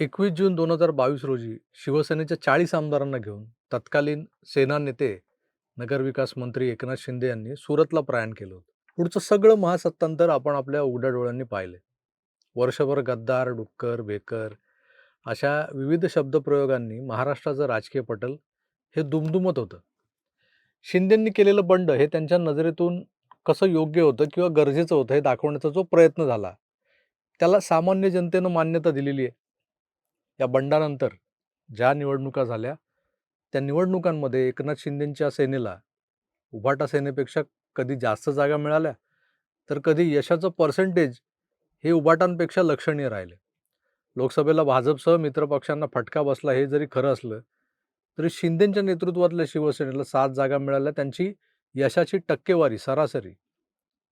एकवीस जून दोन हजार बावीस रोजी शिवसेनेच्या चाळीस आमदारांना घेऊन तत्कालीन सेना नेते नगरविकास मंत्री एकनाथ शिंदे यांनी सुरतला प्रयाण केलं होतं. पुढचं सगळं महासत्तांतर आपण आपल्या उघड्या डोळ्यांनी पाहिले वर्षभर गद्दार डुक्कर बेकर अशा विविध शब्दप्रयोगांनी महाराष्ट्राचं राजकीय पटल हे दुमदुमत होतं. शिंदेंनी केलेलं बंड हे त्यांच्या नजरेतून कसं योग्य होतं किंवा गरजेचं होतं हे दाखवण्याचा जो प्रयत्न झाला त्याला सामान्य जनतेनं मान्यता दिलेली आहे. या बंडानंतर ज्या निवडणुका झाल्या त्या निवडणुकांमध्ये एकनाथ शिंदेंच्या सेनेला उभाटा सेनेपेक्षा कधी जास्त जागा मिळाल्या तर कधी यशाचं पर्सेंटेज हे उभाटांपेक्षा लक्षणीय राहिले. लोकसभेला भाजपसह मित्रपक्षांना फटका बसला हे जरी खरं असलं तरी शिंदेंच्या नेतृत्वातल्या शिवसेनेला सात जागा मिळाल्या त्यांची यशाची टक्केवारी सरासरी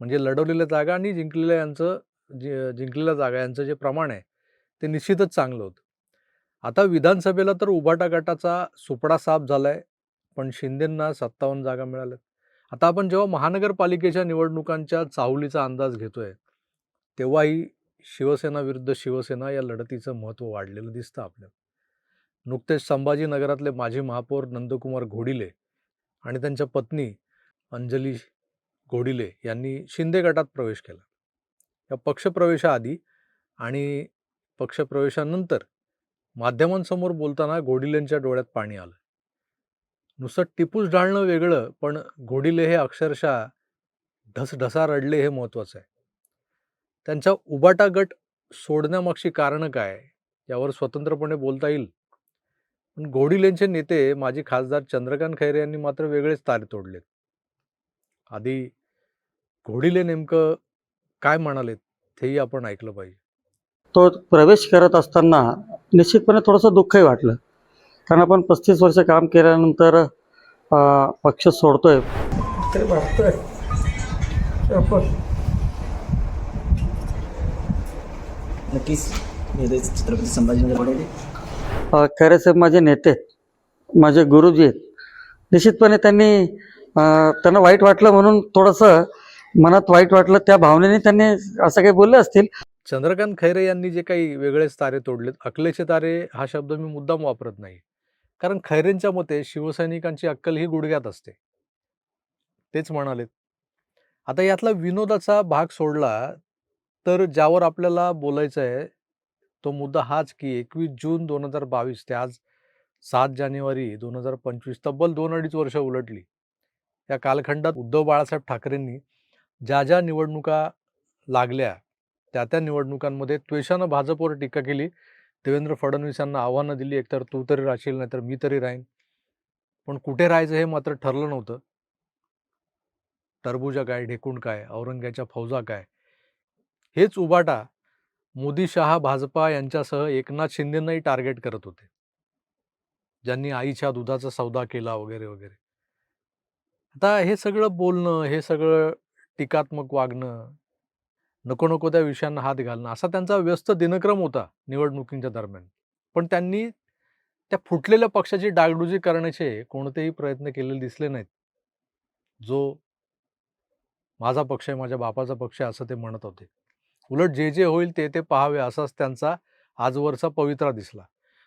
म्हणजे लढवलेल्या जागा आणि जिंकलेल्या यांचं जिंकलेल्या जागा यांचं जे प्रमाण आहे ते निश्चितच चांगलं होतं. आता विधानसभेला तर उभाटा गटाचा सुपडा साफ झालाय पण शिंदेंना सत्तावन्न जागा मिळाल्यात. आता आपण जेव्हा महानगरपालिकेच्या निवडणुकांच्या चाहुलीचा अंदाज घेतोय तेव्हाही शिवसेना विरुद्ध शिवसेना या लढतीचं महत्त्व वाढलेलं दिसतं आपल्याला. नुकतेच संभाजीनगरातले माजी महापौर नंदकुमार घोडिले आणि त्यांच्या पत्नी अंजली घोडिले यांनी शिंदे गटात प्रवेश केला. या पक्षप्रवेशाआधी आणि पक्षप्रवेशानंतर माध्यमांसमोर बोलताना घोडिलेंच्या डोळ्यात पाणी आलं. नुसतं टिपूस ढाळणं वेगळं पण घोडिले हे अक्षरशः ढसढसा रडले हे महत्त्वाचं आहे. त्यांचा उबाटा गट सोडण्यामागची कारणं काय यावर स्वतंत्रपणे बोलता येईल? पण घोडिलेंचे नेते माजी खासदार चंद्रकांत खैरे यांनी मात्र वेगळेच तारे तोडलेत. आधी घोडिले नेमकं काय म्हणालेत तेही आपण ऐकलं पाहिजे. तो प्रवेश करत असताना निश्चितपणे थोडंसं दुःखही वाटलं. कारण आपण पस्तीस वर्ष काम केल्यानंतर अ, पक्ष सोडतोय. तरी वाटतंय. आपण नक्कीच. छत्रपती संभाजीनगर बडोले अ, खैरे साहेब माझे नेते माझे गुरुजी आहेत. निश्चितपणे त्यांनी त्यांना वाईट वाटलं म्हणून थोडंसं मनात वाईट वाटलं. त्या भावनेने त्यांनी असं काही बोलले असतील. चंद्रकांत खैरे यांनी जे काही वेगळेच तारे तोडलेत अकलेचे तारे हा शब्द मी मुद्दाम वापरत नाही. कारण खैरेंच्या मते शिवसैनिकांची अक्कल ही गुडघ्यात असते. तेच म्हणालेत. आता यातला विनोदाचा भाग सोडला तर ज्यावर आपल्याला बोलायचं आहे तो मुद्दा हाच की एकवीस जून दोन हजार बावीस ते आज सात जानेवारी दोन हजार पंचवीस तब्बल दोन अडीच वर्ष उलटली. या कालखंडात उद्धव बाळासाहेब ठाकरेंनी ज्या ज्या निवडणुका लागल्या त्या त्या निवडणुकांमध्ये त्वेषानं भाजपवर टीका केली. देवेंद्र फडणवीस यांना आव्हानं दिली एकतर तू तरी राहशील नाहीतर मी तरी राहीन. पण कुठे राहायचं हे मात्र ठरलं नव्हतं. टरबुजा काय ढेकूण काय औरंग्याच्या फौजा काय? हेच उबाटा मोदी शहा भाजपा यांच्यासह एकनाथ शिंदेंनाही टार्गेट करत होते. ज्यांनी आईच्या दुधाचा सौदा केला वगैरे वगैरे. आता हे सगळं बोलणं हे सगळं टीकात्मक वागणं नको नको त्या विषयांना हात घालणं. असा त्यांचा व्यस्त दिनक्रम होता निवडणुकींच्या दरम्यान. पण त्यांनी त्या फुटलेल्या पक्षाची डागडुजी करण्याचे कोणतेही प्रयत्न केलेले दिसले नाहीत. जो माझा पक्ष आहे माझ्या बापाचा पक्ष आहे असं ते म्हणत होते. उलट जे जे होईल ते ते पाहावे असाच त्यांचा आजवरचा पवित्रा दिसला.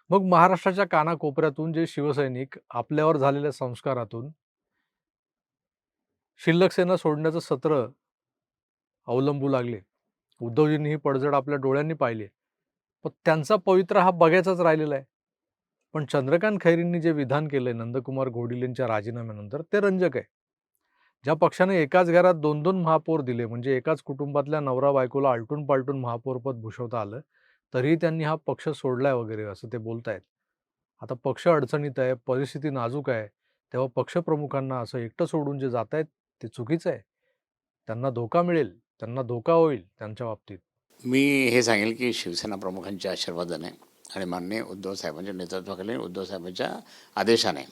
मग महाराष्ट्राच्या कानाकोपऱ्यातून जे शिवसैनिक आपल्यावर झालेल्या संस्कारातून शिल्लक सेना सोडण्याचं सत्र अवलंबू लागले. उद्धवजींनी ही पडझड आपल्या डोळ्यांनी पाहिली पण त्यांचा पवित्रा हा बघायचाच राहिलेला आहे. पण चंद्रकांत खैरींनी जे विधान केलंय नंदकुमार घोडिलेंच्या राजीनाम्यानंतर ते रंजक आहे. ज्या पक्षाने एकाच घरात दोन दोन महापौर दिले म्हणजे एकाच कुटुंबातल्या नवरा बायकोला आलटून पालटून महापौरपद भूषवता आलं तरीही त्यांनी हा पक्ष सोडलाय वगैरे असं ते बोलतायत. आता पक्ष अडचणीत आहे परिस्थिती नाजूक आहे तेव्हा पक्षप्रमुखांना असं एकटं सोडून जे जात आहेत ते चुकीचं आहे. त्यांना धोका मिळेल. त्यांना धोका होईल त्यांच्या बाबतीत. मी हे सांगेल की शिवसेना प्रमुखांच्या आशीर्वादाने आणि माननीय उद्धव साहेबांच्या नेतृत्वाखाली उद्धव साहेबांच्या आदेशाने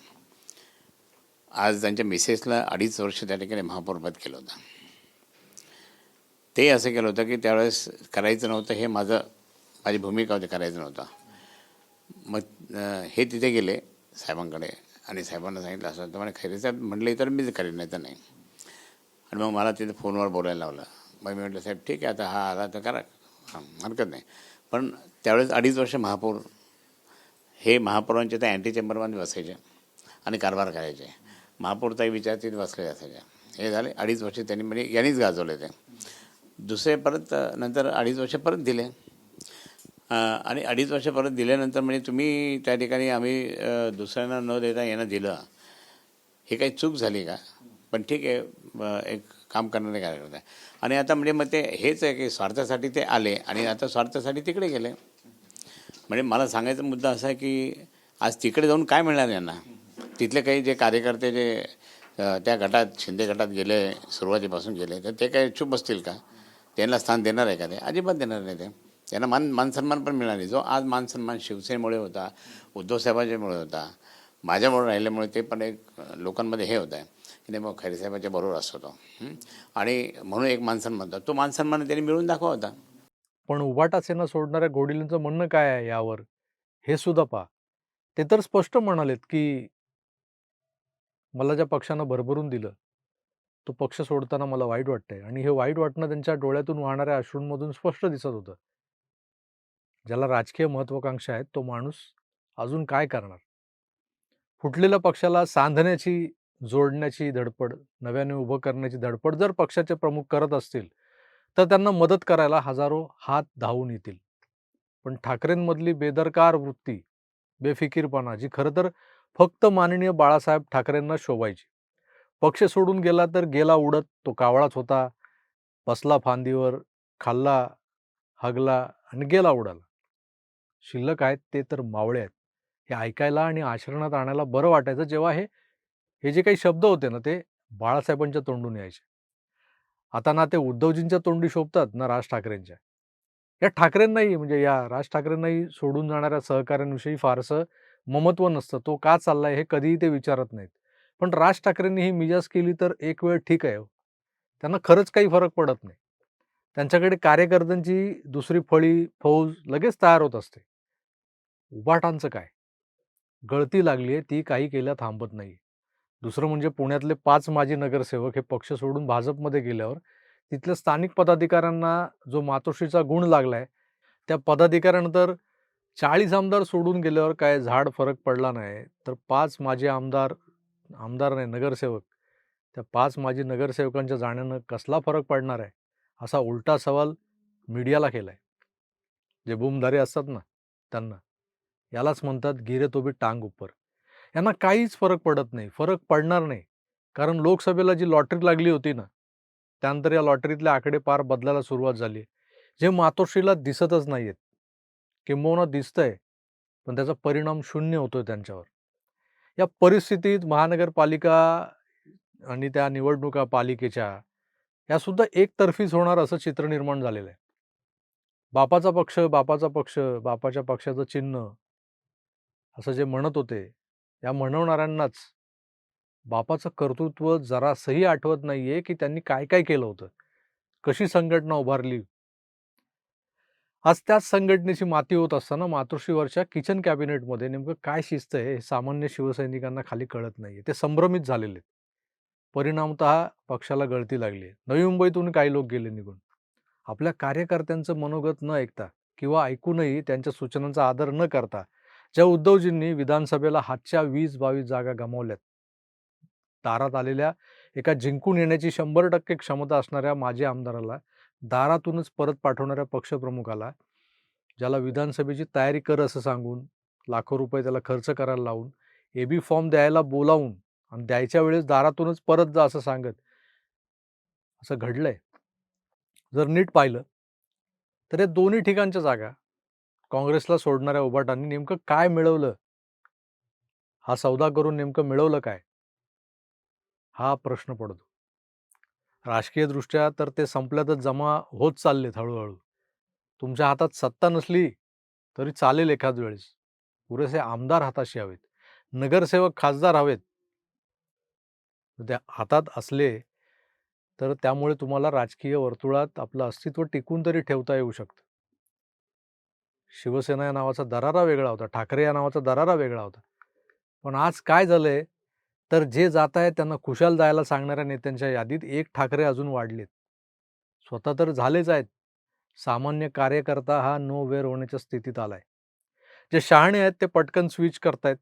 आज त्यांच्या मिसेसला अडीच वर्ष त्या ठिकाणी महापौरपद केलं होतं. ते असं केलं होतं की त्यावेळेस करायचं नव्हतं हे माझं माझी भूमिका होती करायचं नव्हतं. मग हे तिथे गेले साहेबांकडे आणि साहेबांना सांगितलं असं तर म्हणे खैरे साहेब तर मीच करेन नाही तर नाही. आणि मग मला तिथे फोनवर बोलायला लावलं. मग मी म्हटलं साहेब ठीक आहे आता हा आला तर करा हरकत नाही. पण त्यावेळेस अडीच वर्ष महापौर हे महापौरांचे त्या अँटी चेंबरमध्ये बसायचे आणि कारभार करायचे. महापौरताही विचार तिथे बसले असायचे. हे झाले अडीच वर्ष त्यांनी म्हणजे यांनीच गाजवले ते. दुसरे परत नंतर अडीच वर्ष परत दिले. आणि अडीच वर्ष परत दिल्यानंतर म्हणजे तुम्ही त्या ठिकाणी आम्ही दुसऱ्यांना न देता यांना दिलं. हे काही चूक झाली का? पण ठीक आहे एक काम करणारे कार्यकर्ते. आणि आता म्हणजे मग ते हेच आहे की स्वार्थासाठी ते आले आणि आता स्वार्थासाठी तिकडे गेले. म्हणजे मला सांगायचा मुद्दा असा आहे की आज तिकडे जाऊन काय मिळणार यांना? तिथले काही जे कार्यकर्ते जे त्या गटात शिंदे गटात गेले सुरुवातीपासून गेले तर ते काय चूप बसतील का? त्यांना स्थान देणार आहे का ते? अजिबात देणार नाही ते. त्यांना मान मानसन्मान पण मिळणार नाही. जो आज मानसन्मान शिवसेनेमुळे होता उद्धव साहेबांच्यामुळे होता माझ्यामुळे राहिल्यामुळे ते पण एक लोकांमध्ये हे होतं आहे. की मग खैरेसाहेबाच्या बरोबर असतो. तो आणि म्हणून एक मानसन्मान होता तो मानसन्मान त्यांनी मिळून दाखवा होता. पण उभाटा सेना सोडणाऱ्या गोडीलींचं म्हणणं काय आहे यावर? हे सुद्धा पहा. ते तर स्पष्ट म्हणालेत की मला ज्या पक्षानं भरभरून दिलं तो पक्ष सोडताना मला वाईट वाटतंय. आणि हे वाईट वाटणं त्यांच्या डोळ्यातून वाहणाऱ्या अश्रूंमधून स्पष्ट दिसत होतं. ज्याला राजकीय महत्वाकांक्षा आहेत तो माणूस अजून काय करणार? फुटलेल्या पक्षाला सांधण्याची जोडण्याची धडपड नव्याने उभं करण्याची धडपड जर पक्षाचे प्रमुख करत असतील तर त्यांना मदत करायला हजारो हात धावून येतील. पण ठाकरेंमधली बेदरकार वृत्ती बेफिकीरपणा जी खरं तर फक्त माननीय बाळासाहेब ठाकरेंना शोभायची. पक्ष सोडून गेला तर गेला उडत तो कावळाच होता. बसला फांदीवर खाल्ला हगला आणि गेला उडाला. शिल्लक आहेत ते तर मावळे आहेत. हे ऐकायला आणि आचरणात आणायला बरं वाटायचं जेव्हा हे हे जे काही शब्द होते ना ते बाळासाहेबांच्या तोंडून यायचे. आता ना ते उद्धवजींच्या तोंडी शोभतात ना राज ठाकरेंच्या. या ठाकरेंनाही म्हणजे या राज ठाकरेंनाही सोडून जाणाऱ्या सहकाऱ्यांविषयी फारसं ममत्व नसतं. तो का चाललाय हे कधीही ते विचारत नाहीत. पण राज ठाकरेंनी ही मिजाज केली तर एक वेळ ठीक आहे हो. त्यांना खरंच काही फरक पडत नाही. त्यांच्याकडे कार्यकर्त्यांची दुसरी फळी फौज लगेच तयार होत असते. उबाटांचं काय? गळती लागली आहे ती काही केल्या थांबत नाही दुसरं म्हणजे पुण्यातले पाच माजी नगरसेवक हे पक्ष सोडून भाजपमध्ये गेल्यावर तिथल्या स्थानिक पदाधिकाऱ्यांना जो मातोश्रीचा गुण लागलाय त्या पदाधिकाऱ्यानंतर चाळीस आमदार सोडून गेल्यावर काय झाड फरक पडला नाही. तर पाच माजी आमदार आमदार नाही नगरसेवक त्या पाच माजी नगरसेवकांच्या जाण्यानं कसला फरक पडणार आहे? असा उलटा सवाल मीडियाला केला आहे जे बुमधारे असतात ना त्यांना. यालाच म्हणतात गिरे तो बी टांग उपर. यांना काहीच फरक पडत नाही. फरक पडणार नाही. कारण लोकसभेला जी लॉटरी लागली होती ना त्यानंतर या लॉटरीतले आकडे पार बदलायला सुरुवात झाली जे मातोश्रीला दिसतच नाहीयेत. किंबहुना दिसतंय पण त्याचा परिणाम शून्य होतोय त्यांच्यावर. या परिस्थितीत महानगरपालिका आणि त्या निवडणुका पालिकेच्या यासुद्धा एकतर्फीच होणार असं चित्र निर्माण झालेलं आहे. बापाचा पक्ष बापाचा पक्ष बापाच्या पक्षाचं चिन्ह असं जे म्हणत होते या म्हणवणाऱ्यांनाच. बापाचं कर्तृत्व जरासही आठवत नाहीये की त्यांनी काय काय केलं होतं. कशी संघटना उभारली. आज त्याच संघटनेची माती होत असताना मातृश्रीवरच्या किचन कॅबिनेटमध्ये नेमकं काय शिस्त आहे हे सामान्य शिवसैनिकांना खाली कळत नाहीये. ते संभ्रमित झालेले आहेत. परिणामतः पक्षाला गळती लागली आहे नवी मुंबईतून काही लोक गेले निघून. आपल्या कार्यकर्त्यांचं मनोगत न ऐकता किंवा ऐकूनही त्यांच्या सूचनांचा आदर न करता ज्या उद्धवजींनी विधानसभेला हातच्या वीस बावीस जागा गमावल्यात. दारात आलेल्या एका जिंकून येण्याची शंभर टक्के क्षमता असणाऱ्या माजी आमदाराला दारातूनच परत पाठवणाऱ्या पक्षप्रमुखाला ज्याला विधानसभेची तयारी कर असं सांगून लाखो रुपये त्याला खर्च करायला लावून ए बी फॉर्म द्यायला बोलावून आणि द्यायच्या वेळेस दारातूनच परत जा असं सांगत असं घडलंय. जर नीट पाहिलं तर या दोन्ही ठिकाणच्या जागा काँग्रेसला सोडणाऱ्या उभाटांनी नेमकं काय मिळवलं? हा सौदा करून नेमकं मिळवलं काय? हा प्रश्न पडतो. राजकीय दृष्ट्या तर ते संपल्यातच जमा होत चाललेत हळूहळू. तुमच्या हातात सत्ता नसली तरी चालेल एखाद वेळेस. पुरेसे आमदार हाताशी हवेत. नगरसेवक खासदार हवेत. त्या हातात असले तर त्यामुळे तुम्हाला राजकीय वर्तुळात आपलं अस्तित्व टिकून तरी ठेवता येऊ शकतं. शिवसेना या नावाचा दरारा वेगळा होता ठाकरे या नावाचा दरारा वेगळा होता. पण आज काय झालंय तर जे जात आहेत त्यांना खुशाल जायला सांगणाऱ्या नेत्यांच्या यादीत एक ठाकरे अजून वाढलेत. स्वतः तर झालेच आहेत. सामान्य कार्यकर्ता हा नो वेअर होण्याच्या स्थितीत आलाय. जे शहाणे आहेत ते पटकन स्विच करतायत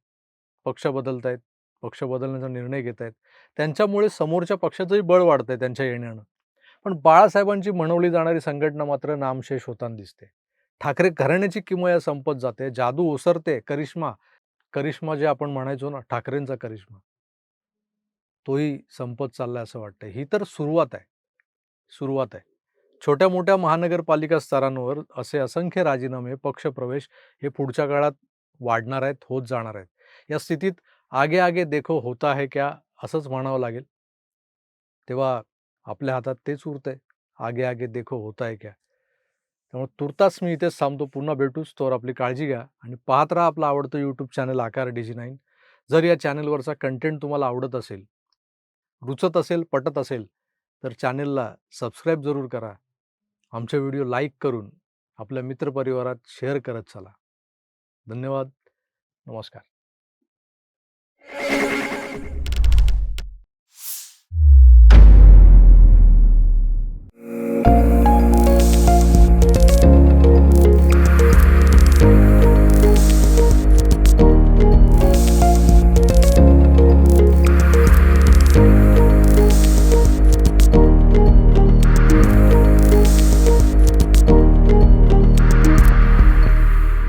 पक्ष बदलतायत पक्ष बदलण्याचा निर्णय घेत आहेत त्यांच्यामुळे समोरच्या पक्षाचंही बळ वाढतंय त्यांच्या येण्यानं. पण बाळासाहेबांची म्हणवली जाणारी संघटना मात्र नामशेष होताना दिसते. ठाकरे घराण्याची किमया संपत जाते जादू ओसरते करिश्मा करिश्मा जे आपण म्हणायचो ना ठाकरेंचा करिश्मा. तोही संपत चाललाय असं वाटतंय. ही तर सुरुवात आहे. सुरुवात आहे. छोट्या मोठ्या महानगरपालिका स्तरांवर असे असंख्य राजीनामे पक्षप्रवेश हे पुढच्या काळात वाढणार आहेत होत जाणार आहेत. या स्थितीत आगे आगे देखो होता है क्या असंच म्हणावं लागेल. तेव्हा आपल्या हातात तेच उरतंय. आगे आगे देखो होता है क्या? त्यामुळे तुर्तास मी इथेच थांबतो. पुन्हा भेटूच. तोवर आपली काळजी घ्या आणि पाहत राहा आपलं आवडतं YouTube channel Aakar DG nine जर या चॅनलवरचा कंटेंट तुम्हाला आवडत असेल रुचत असेल पटत असेल तर चॅनेलला सबस्क्राईब जरूर करा. आमचे व्हिडिओ लाईक करून आपल्या मित्रपरिवारात शेअर करत चला. धन्यवाद. नमस्कार.